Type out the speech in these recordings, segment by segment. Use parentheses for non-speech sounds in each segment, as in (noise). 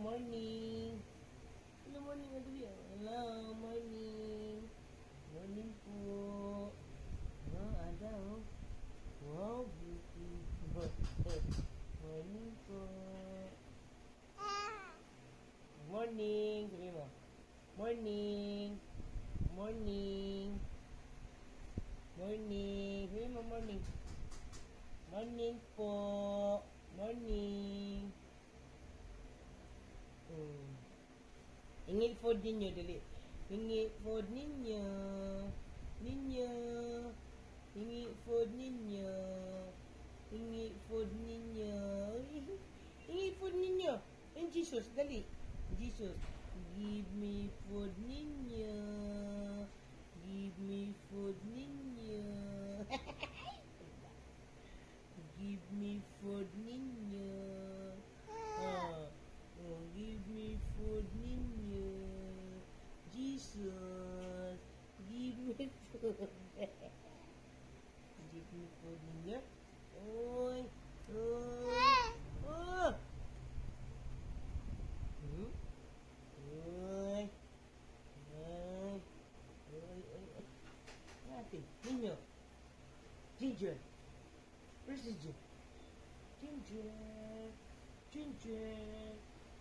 morning. Hello, morning, Adawi. Hello, morning. Morning po. Oh, ada, oh. Wow, beautiful. (laughs) morning po. Morning. Sabi mo. Morning. Morning. Morning. Sabi mo, morning. Morning po. Morning. Ingil for ninyo dali. Ingil for ninyo. Ninyo. Ingil for ninyo. Ingil for ninyo. Ingil for ninyo. In Jesus, dali. Jesus. Give me food ninyo. Give me food ninyo. (laughs) Give me food ninyo. Me food. give me food ninyo. Oy, oy, oh. Hmm? Oy, oy, oy, oy, oy. Natin, ninyo. Ginger. Where's Ginger? Ginger. Ginger.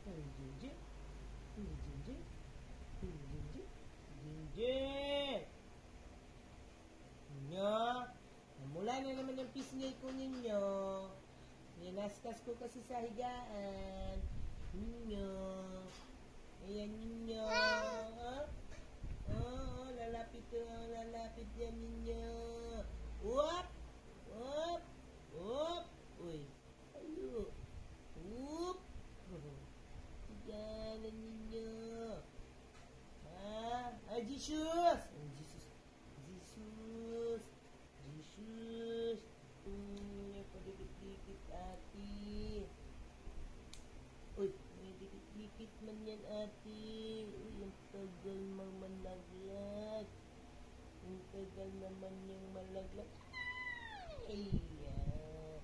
Hey, Ginger. Hey, Ginger. Hey, Ginger. Ginger. Ninyo. Mula na naman ang pisngay ko ninyo. Ninaskas ko kasi sa higaan. Ninyo. Ayan ninyo. Oh, oh, lalapit to, lalapit yan ninyo. Whoop! Whoop! Whoop! Uy. Ayo. Whoop! (laughs) Tigalan ninyo. Ah! Ay, Jesus. Jesus. Jesus. Hmm, may padikit-dikit ati. Uy, may dikit-dikit man yan ati. Uy, ang tagal mang malaglag. Ang tagal naman yung malaglag. Ay, ah.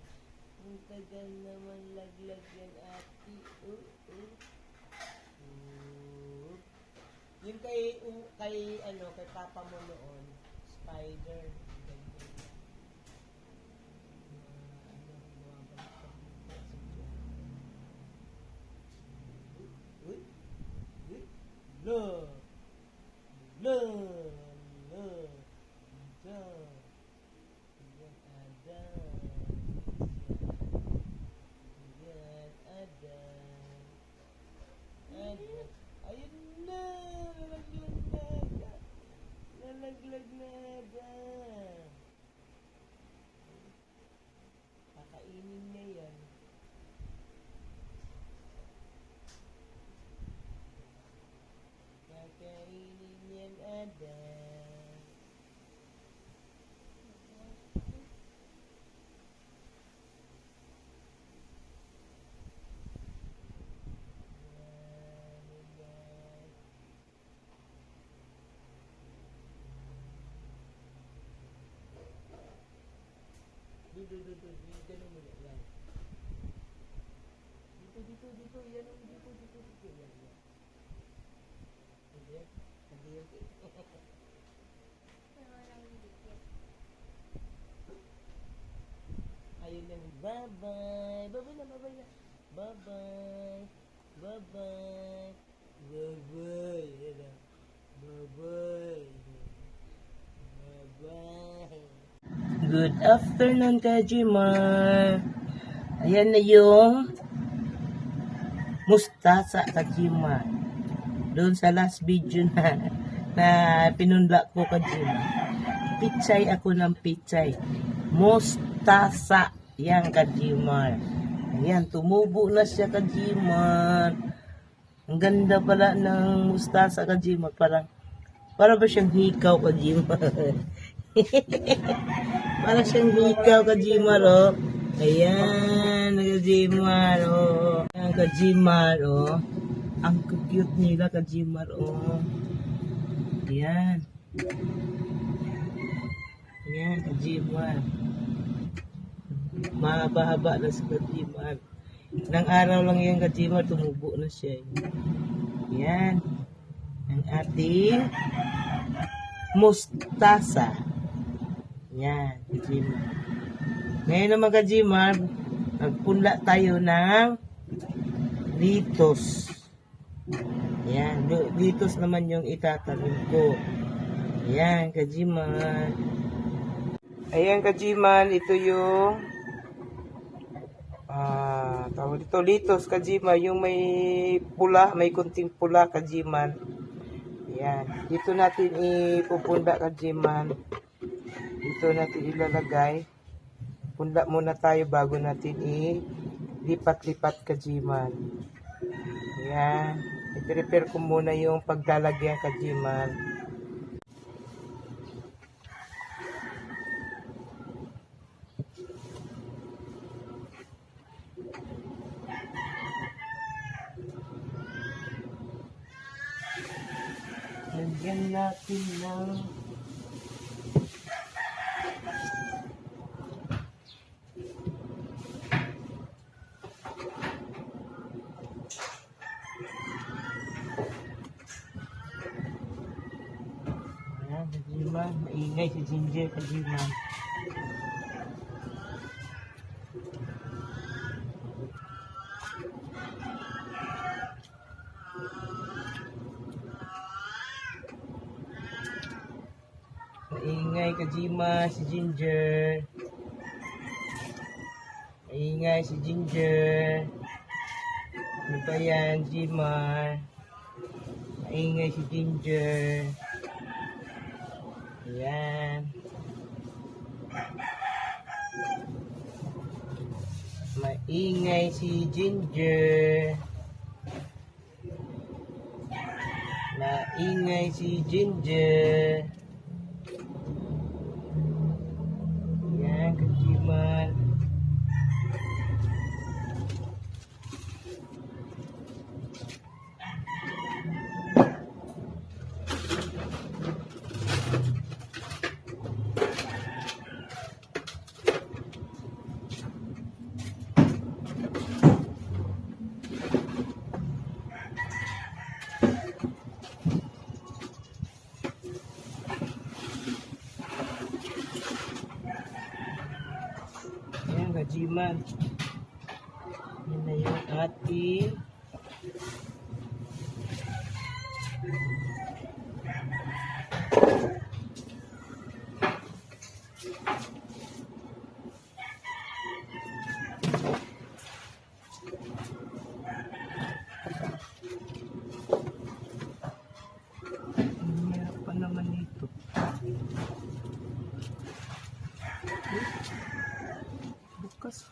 Ang tagal naman laglag yan ati. Oh, oh. Oh. Yung kay, um, kay, ano, kay papa mo noon, spider. Ganyan. Ayun Dito, dito, dito, ganun mo yan. yan. Dito, dito, dito, yan, dito, dito, dito, yan, yan. Hindi, hindi yan. Ayun lang, bye-bye. Bye-bye na, na. Bye-bye. Bye-bye. Bye-bye. Bye-bye. Bye-bye. Good afternoon, Kajimar. Ayan na yung mustasa, Kajimar. Doon sa last video na, na pinunla ko, Kajimar. Pichay ako ng pichay. Mustasa. Yan, Kajimar. Ayan, tumubo na siya, Kajimar. Ang ganda pala ng mustasa, Kajimar. Parang, para ba siyang hikaw, Kajimar? (laughs) (laughs) Para siyang hikaw, Kajimar, oh. Ayan, Kajimar, oh. Ayan, Kajimar, oh. Ang cute nila, Kajimar, oh. Ayan. Ayan, Kajimar. Mahaba-haba na si Kajimar. Nang araw lang yung kajima, tumubo na siya. eh. Yan. Ang ating mustasa. Yan, kajima. Ngayon naman kajima, nagpunla tayo ng litos. Yan, litos naman yung itatanim ko. Yan, kajiman. Ayan, kajiman, ito yung ah, tawag dito, litos, kajima, yung may pula, may kunting pula, kajiman. Yan, dito natin ipupunda, kajiman. Dito natin ilalagay. Punda muna tayo bago natin i-lipat-lipat, kajiman. Yan. I-prepare ko muna yung paglalagyan kajiman. Lagyan natin ng Ayan, Maingay si Ginger kajiman. Maingay kajima si Ginger. Maingay si Ginger. Ano ba yan, Jimar? Maingay si Ginger. Ayan. Maingay si Ginger. Maingay si Ginger. Ayan, kajiman. Kajiman. Yan na yung ating Ang hirap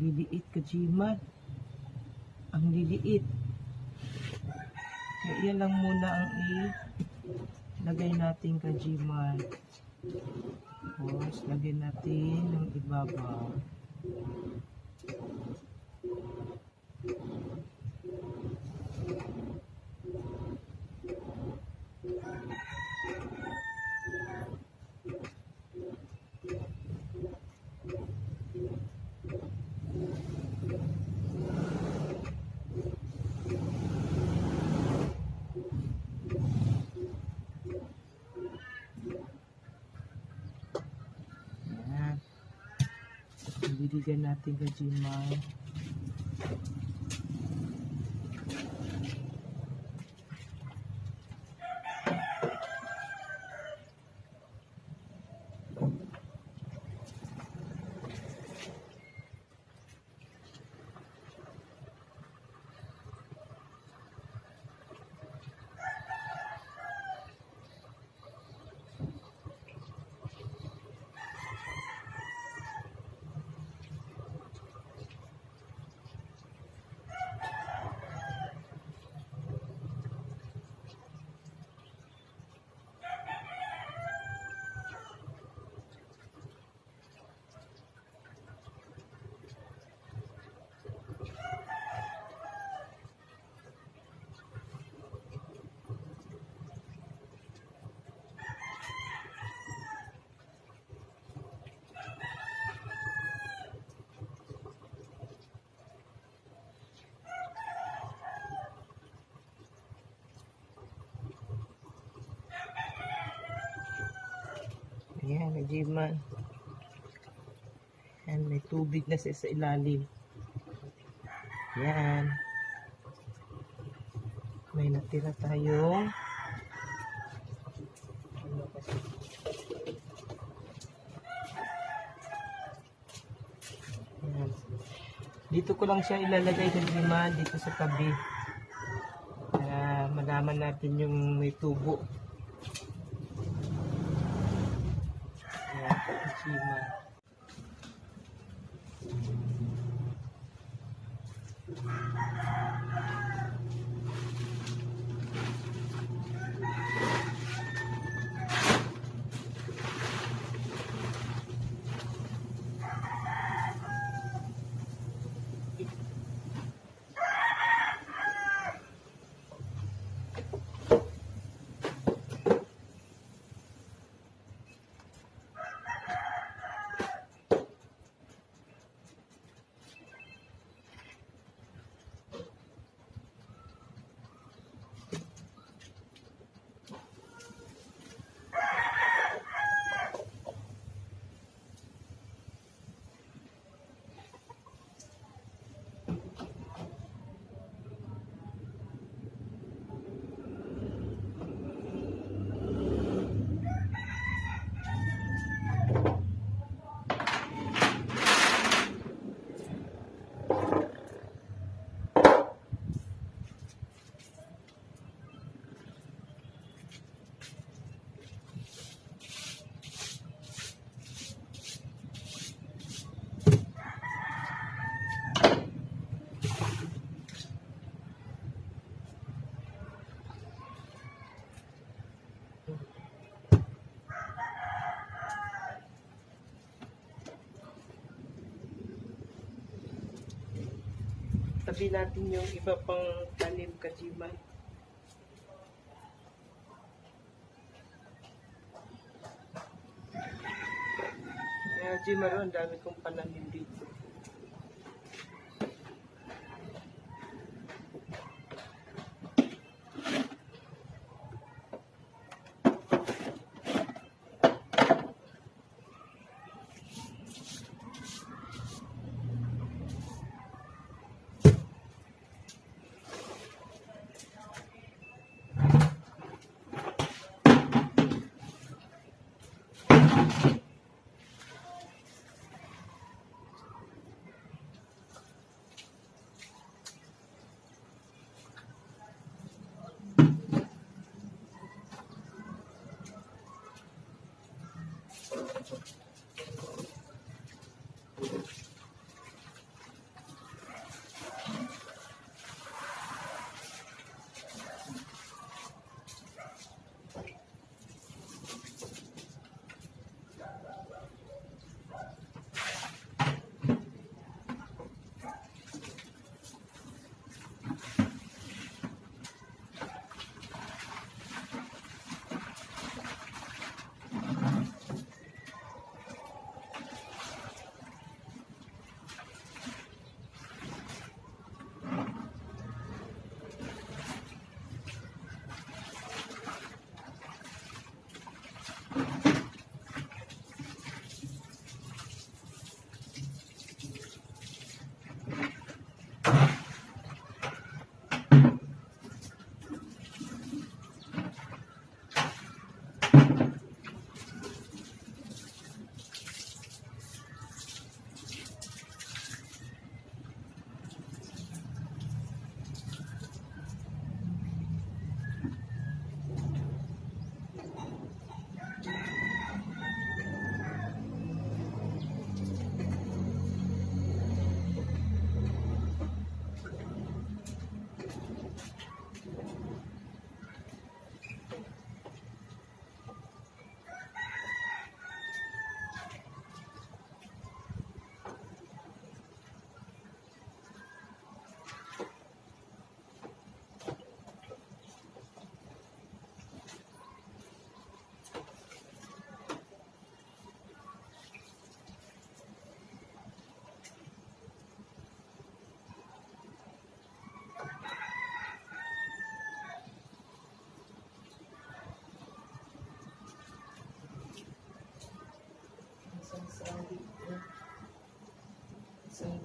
liliit ka, Jiman. Ang liliit. Kaya yan lang muna ang i-lagay natin ka, Jiman. Tapos, lagyan natin ng ibabaw. Kaibigan natin Kajimay. Ayan, Kajimay. Ayan, may tubig na siya sa ilalim. Ayan. May natira tayong. Dito ko lang siya ilalagay Kajimay, dito sa tabi. Para malaman natin yung may tubo. Ayan, Kajimay. Tabi natin yung iba pang tanim Kajimay. Kaya Jimaro, ang dami kong pananim dito.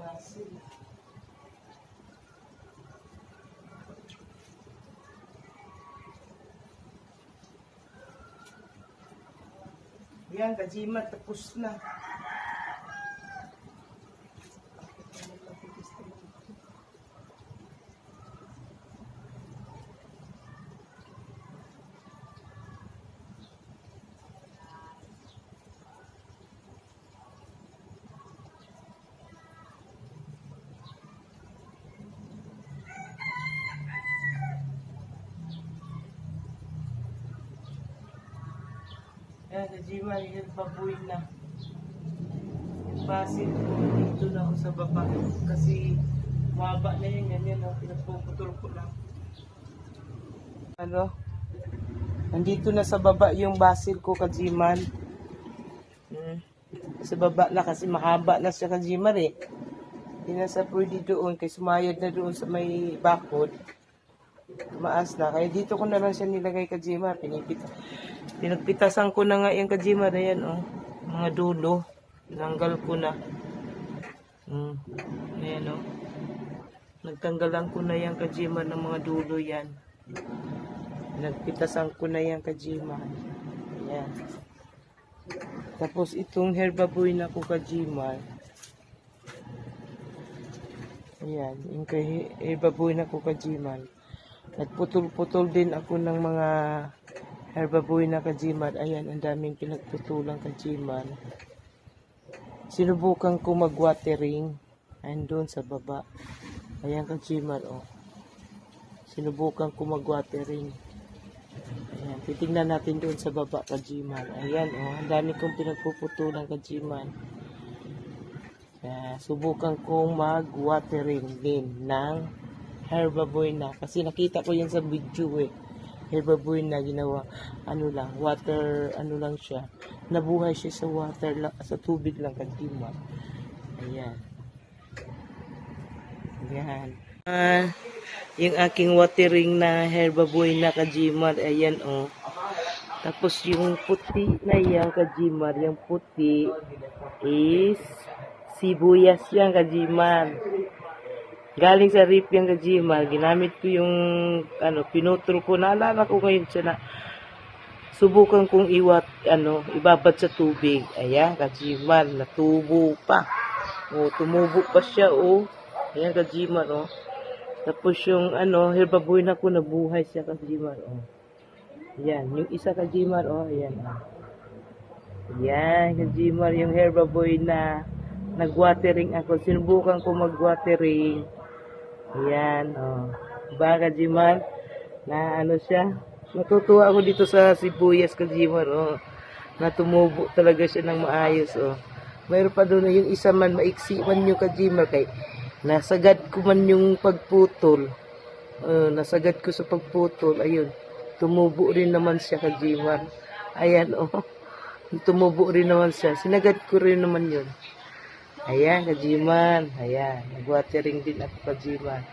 Basil. Yan, kajima, tapos na. Yan, kajima, yung baboy na. Yung basil ko, dito na ako sa baba. Kasi, maba na yun, ganyan, no? pinagpuputol ko lang. Ano? Nandito na sa baba yung basil ko, kajiman. Hmm. Sa baba na kasi mahaba na siya kajiman eh. Hindi na sa pwede doon, kay sumayad na doon sa may bakod. Tumaas na. Kaya dito ko na lang siya nilagay kajima. Pinipita. Pinagpitasan ko na nga yung kajima na yan, oh. Mga dulo. Tinanggal ko na. Hmm. Ayan, oh. Nagtanggalan ko na yung kajima ng mga dulo yan. Nagpitasan ko na yung kajima. Ayan. Tapos itong herbaboy na ko kajima. Ayan, yung herbaboy na ko kajima. Nagputol-putol din ako ng mga herbaboy na kajiman. Ayan, ang daming pinagputulang kajiman. Sinubukan ko mag-watering. Ayan doon sa baba. Ayan kajiman, oh. Sinubukan ko mag-watering. Ayan, titingnan natin doon sa baba kajiman. Ayan, oh. Ang dami kong pinagpuputulang kajiman. Kaya, subukan kong mag-watering din ng herbaboy na kasi nakita ko yan sa video eh herbaboy na ginawa ano lang water ano lang siya. Nabuhay siya sa water lang sa tubig lang kadima ayan. Ayan. Ah, yung aking watering na herbaboy na kajimar ayan oh. Tapos yung puti na yan kajimar yung puti is sibuyas yan kajimar Galing sa rip yung kajima, ginamit ko yung, ano, pinutol ko, naalala ko ngayon siya na, subukan kong iwat, ano, ibabad sa tubig. Ayan, kajima, natubo pa. O, tumubo pa siya, o. Ayan, kajima, o. Tapos yung, ano, herbaboy na ko, nabuhay siya, kajima, o. Ayan, yung isa kajima, o, ayan, o. Ayan, kajima, yung herbaboy na, nag-watering ako. Sinubukan ko mag-watering. Ayan, oh. Baka Jiman, na ano siya. Natutuwa ako dito sa sibuyas ka Jiman, oh. Na tumubo talaga siya ng maayos, oh. Mayroon pa doon yung isa man, maiksi man yung kajima kay nasagad ko man yung pagputol. Uh, nasagad ko sa pagputol, ayun. Tumubo rin naman siya kajima. Ayan, oh. (laughs) Tumubo rin naman siya. Sinagad ko rin naman yun. Ayan, kajiman. Ayan, nag-watering din ako kajiman.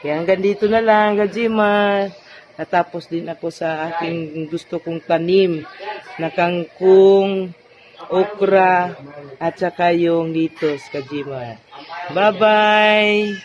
Kaya hanggang dito na lang, kajiman. Natapos din ako sa aking gusto kong tanim na kangkong, okra, at saka yung litos, kajiman. Bye-bye!